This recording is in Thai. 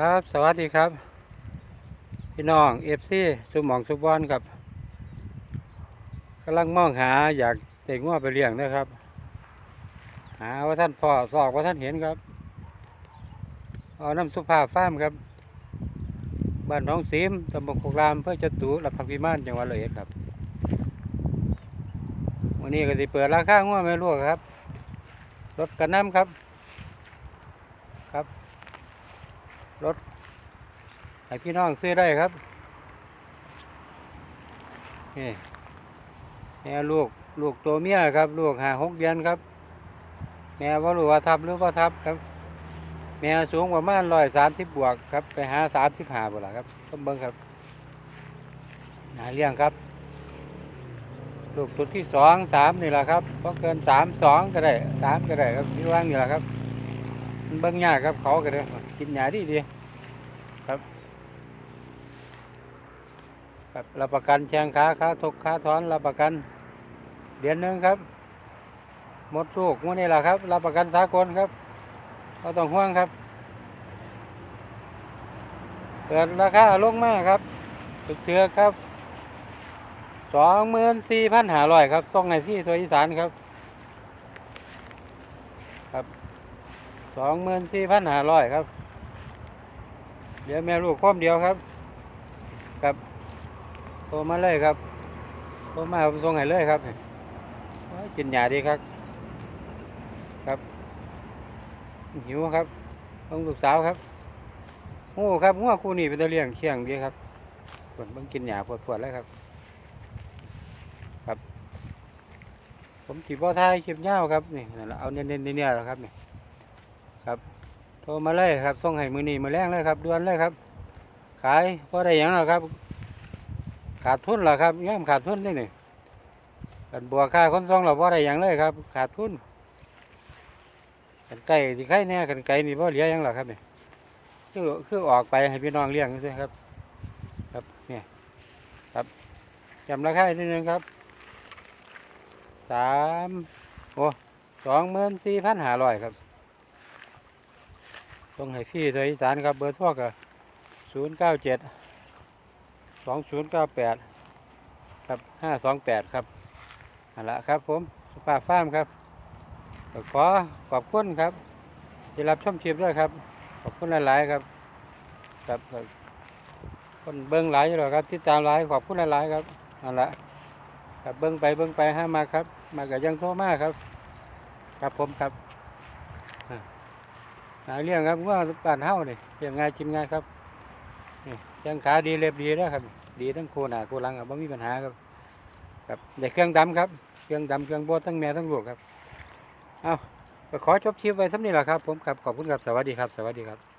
ครับ สวัสดีครับ พี่น้องเอฟซีสุหมองสุบอนครับกำลังมองหาอยากเต่งว่าไปเลี้ยงนะครับ หาว่าท่านพ่อสอกว่าท่านเห็นครับ เอาน้ำสุภาพฟามครับบ้านหน้องซีมตำบลโคกรามเพื่อจะตูรับพักพิมานจังหวัดเลยครับวันนี้ก็จะเปิดราคาง้วไม่รู้ครับรถกันน้ำครับ รถให้พี่น้องซื้อได้ครับนี่แม่ลูกลูกตัวเมียครับ ลูกหาหกเดือนครับ แม่ว่ารู้ว่าทับหรือว่าทับครับ แม่สูงประมาณร้อยสามสิบบวกครับ ไปหาสามสิบห้าบุละครับต้องเบิ้งครับหาเลี้ยงครับ ลูกตัวที่สองสามนี่แหละครับเพราะเกินสามสองก็ได้สามก็ได้ครับที่ว่างนี่แหละครับ เบิ้งยาครับเขาก็ได้กินหญ้าดีดีครับครับรับประกันแชงขาขาทกขาถอนรับประกันเดือนหนึ่งครับ หมดลูกมื่อนี้แหละครับ รับประกันสากลครับเราต้องห่วงครับเกิดราคาลงมากครับตึกเถือครับสองหมื่นสี่พันห้าร้อยครับส่งในที่ตัวอีสานครับ สองหมื่นสี่พันห้าร้อยครับเดี๋ยวแม่ลูกพร้อมเดียวครับครับโทรมาเลยครับโทรมาผมส่งให้เลยครับกินหยาดีครับ ครับ หิวครับต้องลูกสาวครับโอ้ครับงัวคู่นี้เป็นตะเลี้ยงเคียงดีครับปวดเบิ่งกินหยาปวดปวดเลยครับ ครับ ผมจีบว่าทายคลิปยาวครับนี่เอาเน้นๆเนี่ยแหละครับนี่ ครับโทรมาเลยครับส่งให้มือนีมือแรงเลยครับด่วนเลยครับ ขายพอได้หยังหรอครับ ขาดทุนเหรอครับย่อมขาดทุนนี่นี่กันบัวค่าคนส่งเราพอได้หยังเลยครับ ขาดทุนกันไก่ที่ไข่แน่กันไก่นี่พอเหลือหยังหรอครับเนี่ยคือคือออกไปให้พี่น้องเลี้ยงใช่ครับ ครับเนี่ยครับจำราคานิดนึงครับสามโอ้สองหมื่นสี่พันห้าร้อยครับ ต้องให้พี่โดยอีสานครับเบอร์โทรก็ศูนย์เก้าเจ็ดสองศูนย์เก้าแปดครับห้าสองแปดครับนั่นละครับผมสุภาพฟาร์มครับขอขอบคุณครับที่รับชมคลิปด้วยครับ ขอบคุณหลาย ๆ ครับครับคนเบิ้งหลายอยู่หรอครับที่ตามหลายขอบคุณหลาย ๆ ครับนั่นละครับเบิ้งไปเบิ้งไปห้ามาครับ มากับยังโทรมาครับ ครับผมครับ หาเลี้ยงครับว่าป่านเฮานี่เลี้ยงง่ายกินง่ายครับนี่แข้งขาดีเล็บดีนะครับ ดีทั้งโคหนาโคลังครับไม่มีปัญหาครับ ครับได้เครื่องดำครับ เครื่องดำเครื่องโบดทั้งแม่ทั้งลูกครับ เอาขอจบคลิปไว้สักนี้แหละครับ ผมครับขอบคุณครับสวัสดีครับ สวัสดีครับ